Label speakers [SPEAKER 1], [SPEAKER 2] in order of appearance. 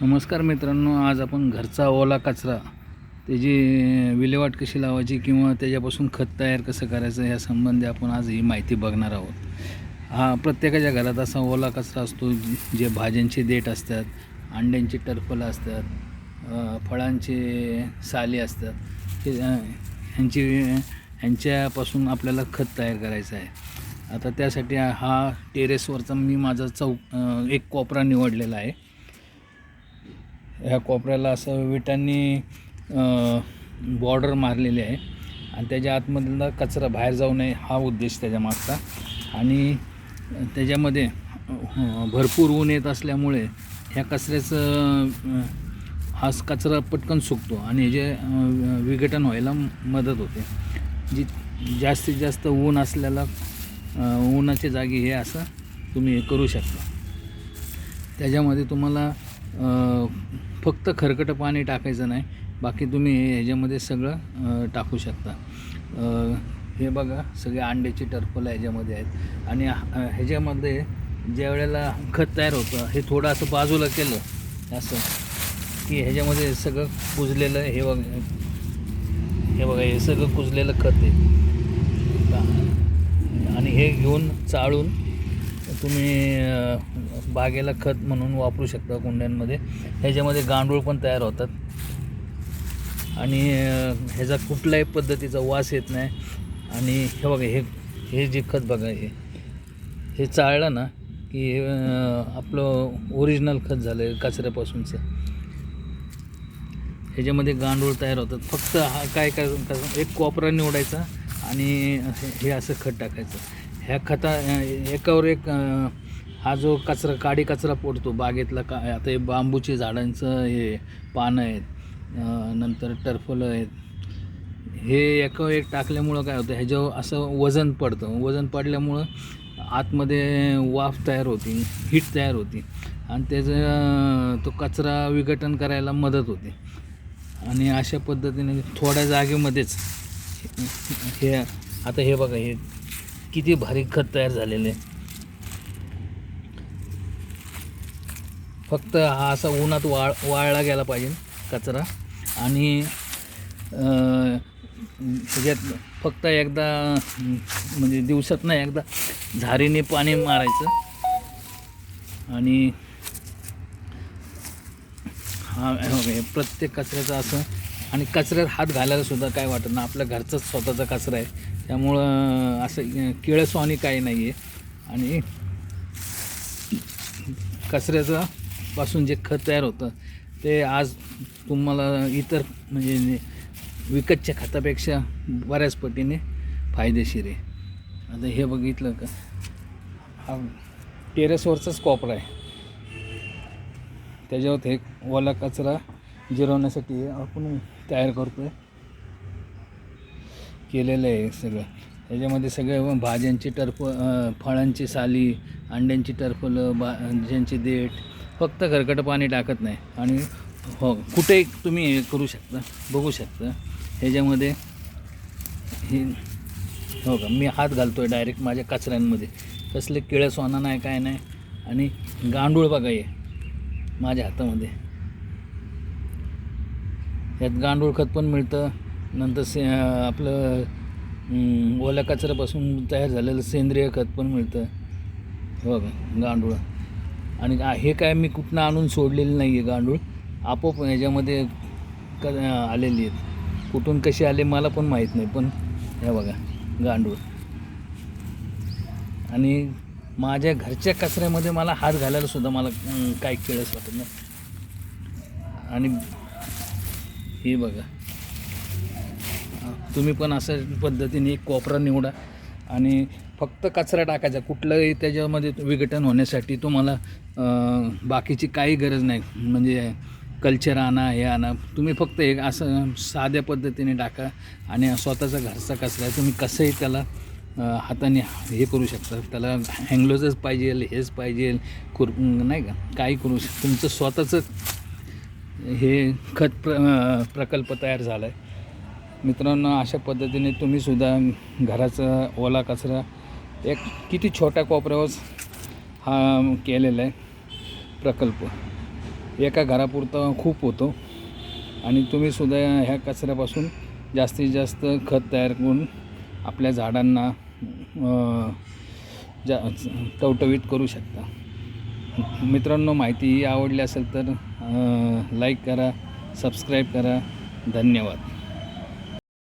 [SPEAKER 1] नमस्कार मित्रांनो आज आपण घरचा ओला कचरा त्याची विल्हेवाट कशी लावायची किंवा त्याच्यापासून खत तयार कसं करायचं या संबंधी आपण आज ही माहिती बघणार आहोत. हा प्रत्येकाच्या घरात असा ओला कचरा असतो जे- भाज्यांचे देठ असतात अंड्यांची टरफलं असतात फळांचे साली असतात. हे ह्यांची ह्यांच्यापासून आपल्याला खत तयार करायचं आहे. आता त्यासाठी हा टेरेसवरचा मी माझा चौक एक कोपरा निवडलेला आहे. ह्या कोपऱ्याला असं विटांनी बॉर्डर मारलेली आहे. आणि त्याच्या आतमधला कचरा बाहेर जाऊ नये हा उद्देश त्याच्या मागचा. आणि त्याच्यामध्ये भरपूर ऊन येत असल्यामुळे ह्या कचऱ्याचं हाच हा कचरा पटकन सुकतो आणि जे विघटन व्हायला मदत होते. जी जास्तीत जास्त ऊन असलेला अं, उन्हाच्या जागी हे असं तुम्ही करू शकता. त्याच्यामध्ये तुम्हाला फक्त खरकटं पाणी टाकायचं नाही. बाकी तुम्ही ह्याच्यामध्ये सगळं टाकू शकता. हे बघा सगळे अंड्याची टर्पल ह्याच्यामध्ये आहेत. आणि ह्याच्यामध्ये ज्या वेळेला खत तयार होतं हे थोडं असं बाजूला केलं असं की ह्याच्यामध्ये सगळं कुजलेलं हे बघा हे बघा हे सगळं कुजलेलं खत आहे. आणि हे घेऊन चाळून तुम्ही बागेला खत म्हणून वापरू शकता कुंड्यांमध्ये. ह्याच्यामध्ये गांडूळ पण तयार होतात. आणि ह्याचा कुठल्याही पद्धतीचा वास येत नाही. आणि हे बघा हे हे जे खत बघा हे हे चाळलं ना की आपलं ओरिजिनल खत झालं आहे कचऱ्यापासूनचं. ह्याच्यामध्ये गांडूळ तयार होतात. फक्त हा काय काय एक कॉपरा निवडायचा आणि हे हे असं खत टाकायचं. ह्या खता एकावर एक हा जो कचरा काडी कचरा पडतो बागेतला का आता हे बांबूची झाडांचं हे पानं आहेत नंतर टरफलं आहेत हे एका एक टाकल्यामुळं काय होतं ह्याच्यावर असं वजन पडतं. वजन पडल्यामुळं आतमध्ये वाफ तयार होती हीट तयार होती आणि त्याचं तो कचरा विघटन करायला मदत होते. आणि अशा पद्धतीने थोड्या जागेमध्येच हे आता हे बघा हे किती भारी खत तयार झालेलं आहे. फक्त हा असा उन्हात वाळ वाळला गेला पाहिजे कचरा. आणि त्याच्यात फक्त एकदा म्हणजे दिवसात ना एकदा झारीने पाणी मारायचं. आणि हा प्रत्येक कचऱ्याचं असं आणि कचऱ्यात हात घालायला सुद्धा काय वाटत नाही. आपल्या घरचाच स्वतःचा कचरा आहे. त्यामुळं असं किळसवानी काही नाही आहे आणि कचऱ्याचं पासून जे खत तयार होतं ते आज तुम्हाला इतर म्हणजे विकतच्या खतापेक्षा बऱ्याच पटीने फायदेशीर आहे. आता हे बघितलं का हा टेरेसवरचाच कॉपर आहे. त्याच्यावर हे ओला कचरा जिरवण्यासाठी आपण तयार करतो आहे केलेलं आहे सगळं. त्याच्यामध्ये सगळे भाज्यांची टर्फ फळांची साली अंड्यांची टरफलं भाज्यांची देठ फक्त खरकटं पाणी टाकत नाही. आणि हो कुठे तुम्ही हे करू शकता बघू शकता. ह्याच्यामध्ये हे हो का? मी हात घालतो आहे डायरेक्ट माझ्या कचऱ्यांमध्ये. कसले केळं सोना नाही काय नाही. आणि गांडूळ बघा हे माझ्या हातामध्ये. यात गांडूळ खत पण मिळतं. नंतर से आपलं ओल्या कचऱ्यापासून तयार झालेलं सेंद्रिय खत पण मिळतं. हो बघा गांडूळ. आणि हे काय मी कुठनं आणून सोडलेलं नाही आहे गांडूळ. आपोआप ह्याच्यामध्ये क आलेली आहेत. कुठून कसे आले मला पण माहीत नाही पण हे बघा गांडूळ. आणि माझ्या घरच्या कचऱ्यामध्ये मला हात घालायला सुद्धा मला काही केळस वाटत नाही. आणि हे बघा. तुम्ही पण अशा पद्धतीने एक कोपरा निवडा. आणि फक्त कचरा टाकायचा. कुठलंही त्याच्यामध्ये विघटन होण्यासाठी तुम्हाला बाकीची काही गरज नाही. म्हणजे कल्चर आणा हे आणा. तुम्ही फक्त एक असं साध्या पद्धतीने टाका आणि स्वतःचा घरचा कचरा आहे. तुम्ही कसंही त्याला हाताने हे करू शकता. त्याला हँगलोजच पाहिजे हेच पाहिजे खुर नाही का? काही करू शक तुमचं स्वतःचं हे खत प्र प्रकल्प तयार झाला आहे मित्रांनो अशा पद्धतीने तुम्हीसुद्धा घराचा ओला कचरा एक किती छोट्या कोपऱ्यावर हा केलेला आहे प्रकल्प. एका घरापुरता खूप होतो आणि तुम्हीसुद्धा ह्या कचऱ्यापासून जास्तीत जास्त खत तयार करून आपल्या झाडांना जा टवटवीत करू शकता. मित्रांनो माहिती ही आवडली असेल तर लाईक करा सबस्क्राईब करा. धन्यवाद.